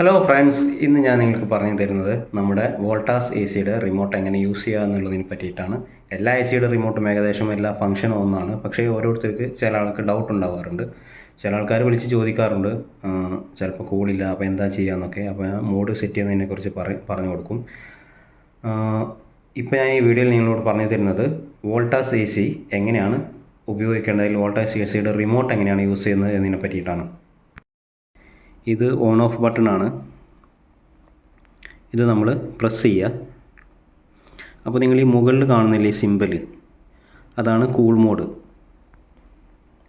Hello friends ഇന്ന് ഞാൻ നിങ്ങൾക്ക് പറഞ്ഞു തരുന്നത് നമ്മുടെ വോൾട്ടാസ് എ സിയുടെ റിമോട്ട് എങ്ങനെ യൂസ് ചെയ്യുക എന്നുള്ളതിനെ പറ്റിയിട്ടാണ്. എല്ലാ എ സിയുടെ റിമോട്ടും ഏകദേശം എല്ലാ ഫംഗ്ഷനും ഒന്നാണ്. പക്ഷേ ഓരോരുത്തർക്ക് ചില ആൾക്ക് ഡൗട്ട് ഉണ്ടാവാറുണ്ട്. ചില ആൾക്കാർ വിളിച്ച് ചോദിക്കാറുണ്ട്. ചിലപ്പോൾ കൂടില്ല അപ്പോൾ എന്താ ചെയ്യാന്നൊക്കെ അപ്പോൾ മോഡ് സെറ്റ് ചെയ്യുന്നതിനെക്കുറിച്ച് പറ പറഞ്ഞു കൊടുക്കും. ഇപ്പോൾ ഞാൻ ഈ വീഡിയോയിൽ നിങ്ങളോട് പറഞ്ഞു തരുന്നത് വോൾട്ടാസ് എ സി എങ്ങനെയാണ് ഉപയോഗിക്കേണ്ടതിൽ വോൾട്ടാസ് എ സിയുടെ റിമോട്ട് എങ്ങനെയാണ് യൂസ് ചെയ്യുന്നത്? എന്നതിനെ പറ്റിയിട്ടാണ്. ഇത് ഓൺ ഓഫ് ബട്ടൺ ആണ്. ഇത് നമ്മൾ പ്രസ് ചെയ്യുക അപ്പോൾ നിങ്ങൾ ഈ മുകളിൽ കാണുന്നില്ലേ സിമ്പിൾ അതാണ് കൂൾ മോഡ്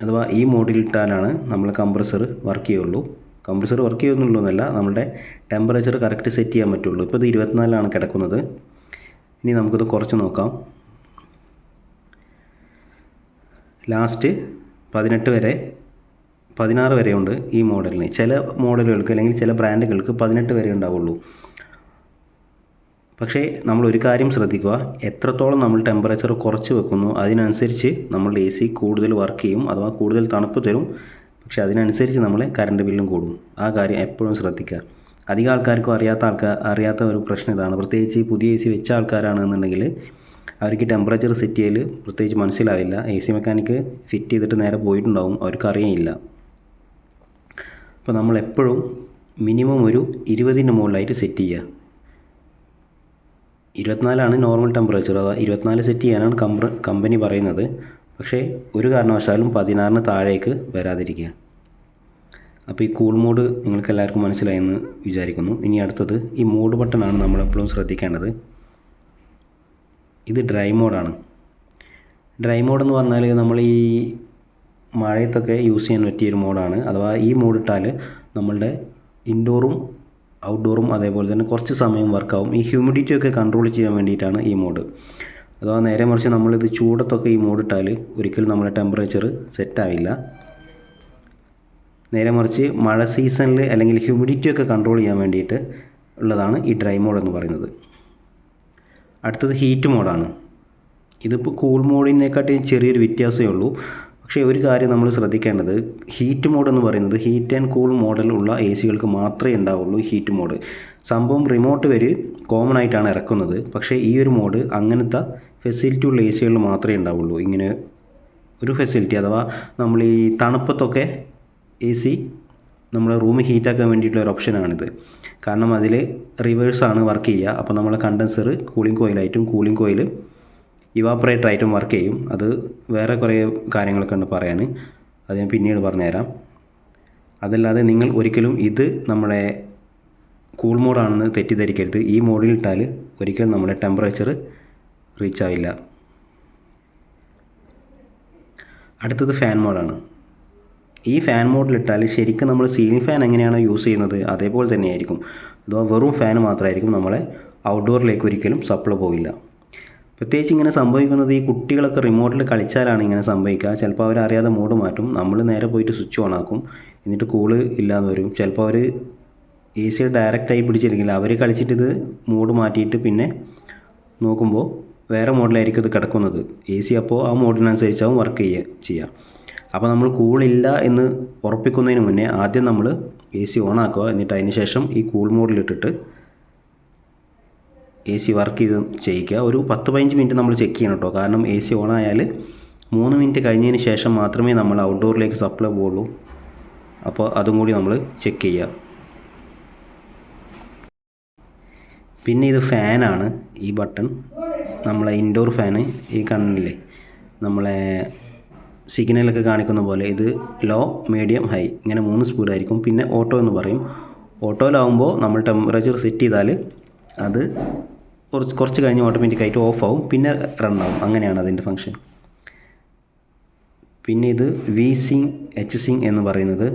അഥവാ ഈ മോഡിൽ മോഡിലിട്ടാലാണ് നമ്മൾ കംപ്രസർ വർക്ക് ചെയ്യുള്ളൂ. കംപ്രസർ വർക്ക് ചെയ്യുന്നുള്ളൂന്നല്ല നമ്മുടെ ടെമ്പറേച്ചർ കറക്റ്റ് സെറ്റ് ചെയ്യാൻ പറ്റുള്ളൂ. ഇപ്പോൾ ഇത് ഇരുപത്തിനാലിലാണ് കിടക്കുന്നത്. ഇനി നമുക്കിത് കുറച്ച് നോക്കാം. ലാസ്റ്റ് പതിനെട്ട് വരെ പതിനാറ് വരെയുണ്ട് ഈ മോഡലിന്. ചില മോഡലുകൾക്ക് അല്ലെങ്കിൽ ചില ബ്രാൻഡുകൾക്ക് പതിനെട്ട് വരെ ഉണ്ടാവുള്ളൂ. പക്ഷേ നമ്മൾ ഒരു കാര്യം ശ്രദ്ധിക്കുക. എത്രത്തോളം നമ്മൾ ടെമ്പറേച്ചർ കുറച്ച് വെക്കുന്നു അതിനനുസരിച്ച് നമ്മളുടെ എ സി കൂടുതൽ വർക്ക് ചെയ്യും അഥവാ കൂടുതൽ തണുപ്പ് തരും. പക്ഷേ അതിനനുസരിച്ച് നമ്മൾ കറണ്ട് ബില്ലും കൂടും. ആ കാര്യം എപ്പോഴും ശ്രദ്ധിക്കുക. അധികം ആൾക്കാർക്കും അറിയാത്ത ആൾക്കാർ അറിയാത്ത ഒരു പ്രശ്നം ഇതാണ്. പ്രത്യേകിച്ച് ഈ പുതിയ എ സി വെച്ച ആൾക്കാരാണെന്നുണ്ടെങ്കിൽ അവർക്ക് ടെമ്പറേച്ചർ സെറ്റ് ചെയ്യൽ പ്രത്യേകിച്ച് മനസ്സിലാവില്ല. എ സി മെക്കാനിക്ക് ഫിറ്റ് ചെയ്തിട്ട് നേരെ പോയിട്ടുണ്ടാവും. അവർക്ക് അറിയില്ല അപ്പോൾ നമ്മൾ എപ്പോഴും മിനിമം ഒരു ഇരുപതിന്റെ മുകളിലായിട്ട് സെറ്റ് ചെയ്യുക. ഇരുപത്തിനാലാണ് നോർമൽ ടെമ്പറേച്ചർ അഥവാ ഇരുപത്തിനാല് സെറ്റ് ചെയ്യാനാണ് കമ്പ കമ്പനി പറയുന്നത്. പക്ഷേ ഒരു കാരണവശാലും പതിനാറിന് താഴേക്ക് വരാതിരിക്കുക. അപ്പോൾ ഈ കൂൾ മോഡ് നിങ്ങൾക്ക് എല്ലാവർക്കും മനസ്സിലായെന്ന് വിചാരിക്കുന്നു. ഇനി അടുത്തത് ഈ മോഡ് ബട്ടണാണ് നമ്മൾ എപ്പോഴും ശ്രദ്ധിക്കേണ്ടത്. ഇത് ഡ്രൈ മോഡാണ് ഡ്രൈ മോഡ് എന്ന് പറഞ്ഞാൽ നമ്മൾ ഈ മഴയത്തൊക്കെ യൂസ് ചെയ്യാൻ പറ്റിയ ഒരു മോഡാണ്. അഥവാ ഈ മോഡിട്ടാൽ നമ്മളുടെ ഇൻഡോറും ഔട്ട്ഡോറും അതേപോലെ തന്നെ കുറച്ച് സമയം വർക്കാവും ഈ ഹ്യൂമിഡിറ്റി ഒക്കെ കൺട്രോൾ ചെയ്യാൻ വേണ്ടിയിട്ടാണ് ഈ മോഡ്. അഥവാ നേരെ മറിച്ച് നമ്മളിത് ചൂടത്തൊക്കെ ഈ മോഡിട്ടാൽ ഒരിക്കലും നമ്മുടെ ടെമ്പറേച്ചർ സെറ്റാവില്ല നേരെ മറിച്ച് മഴ സീസണിൽ അല്ലെങ്കിൽ ഹ്യൂമിഡിറ്റി ഒക്കെ കൺട്രോൾ ചെയ്യാൻ വേണ്ടിയിട്ട് ഉള്ളതാണ് ഈ ഡ്രൈ മോഡ് എന്ന് പറയുന്നത്. അടുത്തത് ഹീറ്റ് മോഡാണ് ഇതിപ്പോൾ കൂൾ മോഡിനെക്കാട്ടിയും ചെറിയൊരു വ്യത്യാസമേ ഉള്ളൂ. പക്ഷേ ഒരു കാര്യം നമ്മൾ ശ്രദ്ധിക്കേണ്ടത് ഹീറ്റ് മോഡ് എന്ന് പറയുന്നത് ഹീറ്റ് ആൻഡ് കൂൾ മോഡലുള്ള എ സികൾക്ക് മാത്രമേ ഉണ്ടാവുള്ളൂ ഹീറ്റ് മോഡ് സംഭവം റിമോട്ട് വരെ കോമൺ ആയിട്ടാണ് ഇറക്കുന്നത്. പക്ഷേ ഈ ഒരു മോഡ് അങ്ങനത്തെ ഫെസിലിറ്റി ഉള്ള എ സികളിൽ മാത്രമേ ഉണ്ടാവുള്ളൂ. ഇങ്ങനെ ഒരു ഫെസിലിറ്റി അഥവാ നമ്മൾ ഈ തണുപ്പത്തൊക്കെ എ സി നമ്മുടെ റൂം ഹീറ്റാക്കാൻ വേണ്ടിയിട്ടുള്ള ഒരു ഓപ്ഷനാണിത് കാരണം അതിൽ റിവേഴ്സാണ് വർക്ക് ചെയ്യുക. അപ്പോൾ നമ്മളെ കണ്ടൻസർ കൂളിംഗ് കോയിലായിട്ടും കൂളിംഗ് കോയിൽ ഇവാപ്പറേറ്റർ ആയിട്ടും വർക്ക് ചെയ്യും. അത് വേറെ കുറേ കാര്യങ്ങളൊക്കെ ഉണ്ട് പറയാൻ. അത് ഞാൻ പിന്നീട് പറഞ്ഞുതരാം. അതല്ലാതെ നിങ്ങൾ ഒരിക്കലും ഇത് നമ്മുടെ കൂൾ മോഡാണെന്ന് തെറ്റിദ്ധരിക്കരുത്. ഈ മോഡിൽ ഇട്ടാൽ ഒരിക്കലും നമ്മുടെ ടെമ്പറേച്ചർ റീച്ച് ആവില്ല. അടുത്തത് ഫാൻ മോഡാണ് ഈ ഫാൻ മോഡിലിട്ടാൽ ശരിക്കും നമ്മൾ സീലിംഗ് ഫാൻ എങ്ങനെയാണോ യൂസ് ചെയ്യുന്നത്? അതേപോലെ തന്നെയായിരിക്കും. അഥവാ വെറും ഫാൻ മാത്രമായിരിക്കും നമ്മളെ ഔട്ട്ഡോറിലേക്ക് ഒരിക്കലും സപ്ലൈ പോവില്ല. പ്രത്യേകിച്ച് ഇങ്ങനെ സംഭവിക്കുന്നത് ഈ കുട്ടികളൊക്കെ റിമോട്ടിൽ കളിച്ചാലാണ് ഇങ്ങനെ സംഭവിക്കുക. ചിലപ്പോൾ അവർ അറിയാതെ മോഡ് മാറ്റും. നമ്മൾ നേരെ പോയിട്ട് സ്വിച്ച് ഓൺ ആക്കും. എന്നിട്ട് കൂൾ ഇല്ലാന്ന് വരും. ചിലപ്പോൾ അവർ എ സി ഡയറക്റ്റായി പിടിച്ചില്ലെങ്കിൽ അവർ കളിച്ചിട്ട് ഇത് മോഡ് മാറ്റിയിട്ട് പിന്നെ നോക്കുമ്പോൾ വേറെ മോഡലായിരിക്കും ഇത് കിടക്കുന്നത്. എ സി അപ്പോൾ ആ മോഡിനനുസരിച്ചാവും വർക്ക് ചെയ്യുക ചെയ്യുക അപ്പോൾ നമ്മൾ കൂളില്ല എന്ന് ഉറപ്പിക്കുന്നതിന് മുന്നേ ആദ്യം നമ്മൾ എ സി ഓൺ ആക്കുക. എന്നിട്ട് അതിന് ശേഷം ഈ കൂൾ മോഡിലിട്ടിട്ട് എ സി വർക്ക് ചെയ്ത് ചെയ്യിക്കുക. ഒരു പത്ത് പതിനഞ്ച് മിനിറ്റ് നമ്മൾ ചെക്ക് ചെയ്യണം കേട്ടോ കാരണം എ സി ഓൺ ആയാൽ മൂന്ന് മിനിറ്റ് കഴിഞ്ഞതിന് ശേഷം മാത്രമേ നമ്മൾ ഔട്ട്ഡോറിലേക്ക് സപ്ലൈ പോകുള്ളൂ അപ്പോൾ അതും കൂടി നമ്മൾ ചെക്ക് ചെയ്യുക പിന്നെ ഇത് ഫാനാണ് ഈ ബട്ടൺ നമ്മളെ ഇൻഡോർ ഫാന് ഈ കണ്ണില്ലേ? നമ്മളെ സിഗ്നലൊക്കെ കാണിക്കുന്ന പോലെ ഇത് ലോ മീഡിയം ഹൈ ഇങ്ങനെ മൂന്ന് സ്പീഡായിരിക്കും പിന്നെ ഓട്ടോ എന്ന് പറയും. ഓട്ടോയിലാവുമ്പോൾ നമ്മൾ ടെമ്പറേച്ചർ സെറ്റ് ചെയ്താൽ അത് കുറച്ച് കുറച്ച് കഴിഞ്ഞ് ഓട്ടോമാറ്റിക്കായിട്ട് ഓഫ് ആവും പിന്നെ റൺ ആവും അങ്ങനെയാണ് അതിന്റെ ഫങ്ഷൻ പിന്നെ ഇത് വി സിങ് എച്ച് സിങ് എന്ന് പറയുന്നത്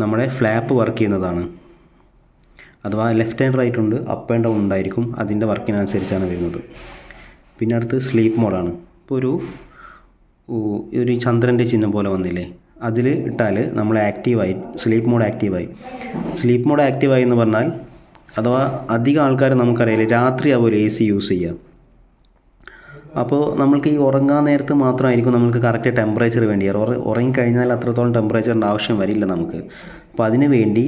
നമ്മുടെ ഫ്ലാപ്പ് വർക്ക് ചെയ്യുന്നതാണ്. അഥവാ ലെഫ്റ്റ് ആൻഡ് റൈറ്റ് ഉണ്ട് അപ്പ് ആൻഡ് ഡൗൺ ഉണ്ടായിരിക്കും അതിന്റെ വർക്കിനനുസരിച്ചാണ് വരുന്നത്. പിന്നെ അടുത്ത് സ്ലീപ്പ് മോഡാണ് ഇപ്പോൾ ഒരു ഒരു ചന്ദ്രന്റെ ചിഹ്നം പോലെ വന്നില്ലേ? അതിൽ ഇട്ടാൽ നമ്മൾ ആക്റ്റീവായി സ്ലീപ്പ് മോഡ് ആക്റ്റീവായി സ്ലീപ്പ് മോഡ് ആക്റ്റീവായി എന്ന് പറഞ്ഞാൽ അഥവാ അധികം ആൾക്കാർ നമുക്കറിയില്ല. രാത്രിയാവുമല്ലോ എ സി യൂസ് ചെയ്യുക അപ്പോൾ നമ്മൾക്ക് ഈ ഉറങ്ങാൻ നേരത്ത് മാത്രമായിരിക്കും നമുക്ക് കറക്റ്റ് ടെമ്പറേച്ചർ വേണ്ടി ഉറങ്ങിക്കഴിഞ്ഞാൽ അത്രത്തോളം ടെമ്പറേച്ചറിന്റെ ആവശ്യം വരില്ല നമുക്ക്. അപ്പോൾ അതിന് വേണ്ടി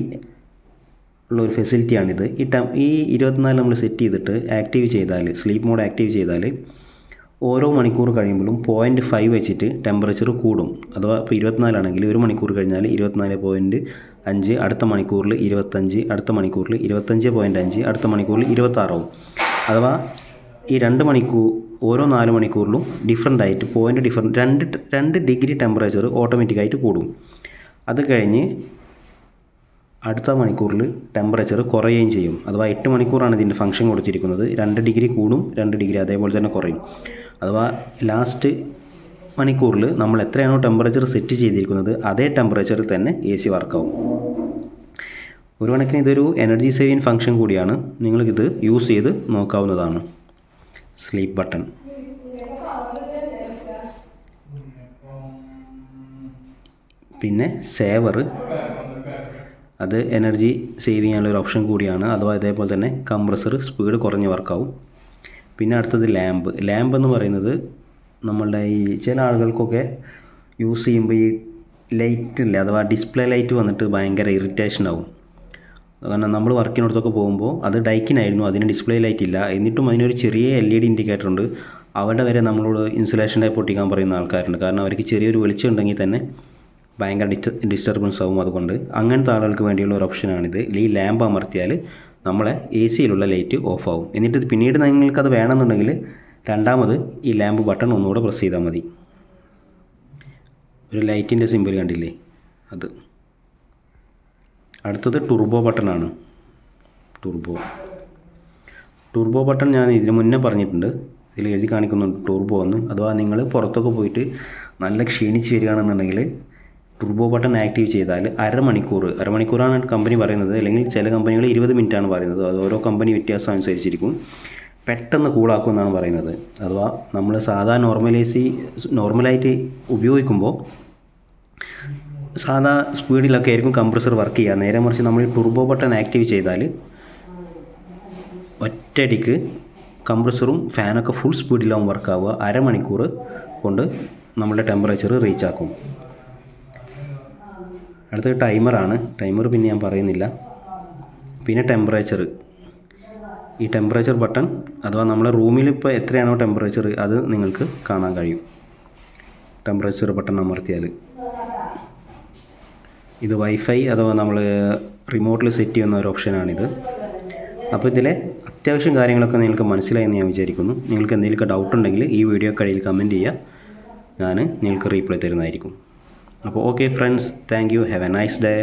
ഉള്ള ഒരു ഫെസിലിറ്റിയാണിത് ഈ ടൈം ഈ ഇരുപത്തിനാല് നമ്മൾ സെറ്റ് ചെയ്തിട്ട് ആക്റ്റീവ് ചെയ്താൽ സ്ലീപ്പ് മോഡ് ആക്റ്റീവ് ചെയ്താൽ ഓരോ മണിക്കൂർ കഴിയുമ്പോഴും പോയിന്റ് ഫൈവ് വെച്ചിട്ട് ടെമ്പറേച്ചർ കൂടും. അഥവാ ഇപ്പോൾ ഇരുപത്തിനാലാണെങ്കിൽ ഒരു മണിക്കൂർ കഴിഞ്ഞാൽ ഇരുപത്തിനാല് പോയിന്റ് അഞ്ച് അടുത്ത മണിക്കൂറിൽ ഇരുപത്തഞ്ച് അടുത്ത മണിക്കൂറിൽ ഇരുപത്തഞ്ച് പോയിന്റ് അഞ്ച് അടുത്ത മണിക്കൂറിൽ ഇരുപത്താറാവും അഥവാ ഈ രണ്ട് മണിക്കൂർ ഓരോ നാല് മണിക്കൂറിലും ഡിഫറെന്റ് ആയിട്ട് പോയിന്റ് ഡിഫറെന്റ് രണ്ട് രണ്ട് ഡിഗ്രി ടെമ്പറേച്ചർ ഓട്ടോമാറ്റിക്കായിട്ട് കൂടും. അത് കഴിഞ്ഞ് അടുത്ത മണിക്കൂറിൽ ടെമ്പറേച്ചർ കുറയുകയും ചെയ്യും. അഥവാ എട്ട് മണിക്കൂറാണ് ഇതിന്റെ ഫംഗ്ഷൻ കൊടുത്തിരിക്കുന്നത്. രണ്ട് ഡിഗ്രി കൂടും രണ്ട് ഡിഗ്രി അതേപോലെ തന്നെ കുറയും. അഥവാ ലാസ്റ്റ് മണിക്കൂറിൽ നമ്മൾ എത്രയാണോ ടെമ്പറേച്ചർ സെറ്റ് ചെയ്തിരിക്കുന്നത് അതേ ടെമ്പറേച്ചറിൽ തന്നെ എ സി വർക്കാവും. ഒരു കണക്കിന് ഇതൊരു എനർജി സേവിങ് ഫംഗ്ഷൻ കൂടിയാണ്. നിങ്ങൾക്കിത് യൂസ് ചെയ്ത് നോക്കാവുന്നതാണ്. സ്ലീപ്പ് ബട്ടൺ പിന്നെ സേവർ അത് എനർജി സേവ് ചെയ്യാനുള്ള ഒരു ഓപ്ഷൻ കൂടിയാണ്. അഥവാ ഇതേപോലെ തന്നെ കംപ്രസർ സ്പീഡ് കുറഞ്ഞ് വർക്കാവും പിന്നെ അടുത്തത് ലാമ്പ്. ലാമ്പ് എന്ന് പറയുന്നത് നമ്മളുടെ ഈ ചില ആളുകൾക്കൊക്കെ യൂസ് ചെയ്യുമ്പോൾ ഈ ലൈറ്റ് ഇല്ല അഥവാ ഡിസ്പ്ലേ ലൈറ്റ് വന്നിട്ട് ഭയങ്കര ഇറിറ്റേഷൻ ആവും. കാരണം നമ്മൾ വർക്കിനടുത്തൊക്കെ പോകുമ്പോൾ അത് ഡൈക്കിനായിരുന്നു അതിന് ഡിസ്പ്ലേ ലൈറ്റ് ഇല്ല. എന്നിട്ടും അതിനൊരു ചെറിയ എൽ ഇ ഡി ഇൻഡിക്കേറ്റർ ഉണ്ട്. അവിടെ വരെ നമ്മളോട് ഇൻസുലേഷൻ ടൈപ്പ് പൊട്ടിക്കാൻ പറയുന്ന ആൾക്കാരുണ്ട്. കാരണം അവർക്ക് ചെറിയൊരു വെളിച്ചം ഉണ്ടെങ്കിൽ തന്നെ ഭയങ്കര ഡിസ്റ്റർബൻസ് ആവും അതുകൊണ്ട്. അങ്ങനത്തെ ആളുകൾക്ക് വേണ്ടിയുള്ള ഒരു ഓപ്ഷനാണിത്. ഈ ലാമ്പ് അമർത്തിയാൽ നമ്മളെ എ സിയിലുള്ള ലൈറ്റ് ഓഫ് ആവും എന്നിട്ട് പിന്നീട് നിങ്ങൾക്കത് വേണമെന്നുണ്ടെങ്കിൽ രണ്ടാമത് ഈ ലാമ്പ് ബട്ടൺ ഒന്നുകൂടെ പ്രസ് ചെയ്താൽ മതി. ഒരു ലൈറ്റിന്റെ സിമ്പിൾ കണ്ടില്ലേ? അത്. അടുത്തത് ടുർബോ ബട്ടണാണ് ടുർബോ ടുർബോ ബട്ടൺ ഞാൻ ഇതിന് മുന്നേ പറഞ്ഞിട്ടുണ്ട്. ഇതിൽ എഴുതി കാണിക്കുന്നുണ്ട് ടുർബോ എന്ന്. അഥവാ നിങ്ങൾ പുറത്തൊക്കെ പോയിട്ട് നല്ല ക്ഷീണിച്ച് വരികയാണെന്നുണ്ടെങ്കിൽ ടുർബോ ബട്ടൺ ആക്റ്റീവ് ചെയ്താൽ അരമണിക്കൂർ അരമണിക്കൂറാണ് കമ്പനി പറയുന്നത്. അല്ലെങ്കിൽ ചില കമ്പനികൾ ഇരുപത് മിനിറ്റാണ് പറയുന്നത്. അത് ഓരോ കമ്പനി വ്യത്യാസം അനുസരിച്ചിരിക്കും. പെട്ടെന്ന് കൂളാക്കും എന്നാണ് പറയുന്നത്. അഥവാ നമ്മൾ സാധാ നോർമലൈസി നോർമലായിട്ട് ഉപയോഗിക്കുമ്പോൾ സാധാ സ്പീഡിലൊക്കെ ആയിരിക്കും കംപ്രസർ വർക്ക് ചെയ്യുക. നേരെ മറിച്ച് നമ്മൾ ടുർബോ ബട്ടൺ ആക്റ്റീവ് ചെയ്താൽ ഒറ്റയടിക്ക് കംപ്രസറും ഫാനൊക്കെ ഫുൾ സ്പീഡിലാവും വർക്കാവുക അരമണിക്കൂർ കൊണ്ട് നമ്മുടെ ടെമ്പറേച്ചർ റീച്ച് ആക്കും. അടുത്തത് ടൈമറാണ്. ടൈമർ പിന്നെ ഞാൻ പറയുന്നില്ല. പിന്നെ ടെമ്പറേച്ചർ ഈ ടെമ്പറേച്ചർ ബട്ടൺ അഥവാ നമ്മുടെ റൂമിൽ ഇപ്പോൾ എത്രയാണോ ടെമ്പറേച്ചർ അത് നിങ്ങൾക്ക് കാണാൻ കഴിയും. ടെമ്പറേച്ചർ ബട്ടൺ അമർത്തിയാൽ ഇത് വൈഫൈ അഥവാ നമ്മൾ റിമോട്ടിൽ സെറ്റ് ചെയ്യുന്ന ഒരു ഓപ്ഷനാണിത്. അപ്പോൾ ഇതിലെ അത്യാവശ്യം കാര്യങ്ങളൊക്കെ നിങ്ങൾക്ക് മനസ്സിലായി എന്ന് ഞാൻ വിചാരിക്കുന്നു. നിങ്ങൾക്ക് എന്തെങ്കിലുമൊക്കെ ഡൗട്ട് ഉണ്ടെങ്കിൽ ഈ വീഡിയോ കഴിയിൽ കമന്റ് ചെയ്യുക. ഞാൻ നിങ്ങൾക്ക് റീപ്ലൈ തരുന്നതായിരിക്കും. അപ്പോൾ okay friends thank you have a nice day.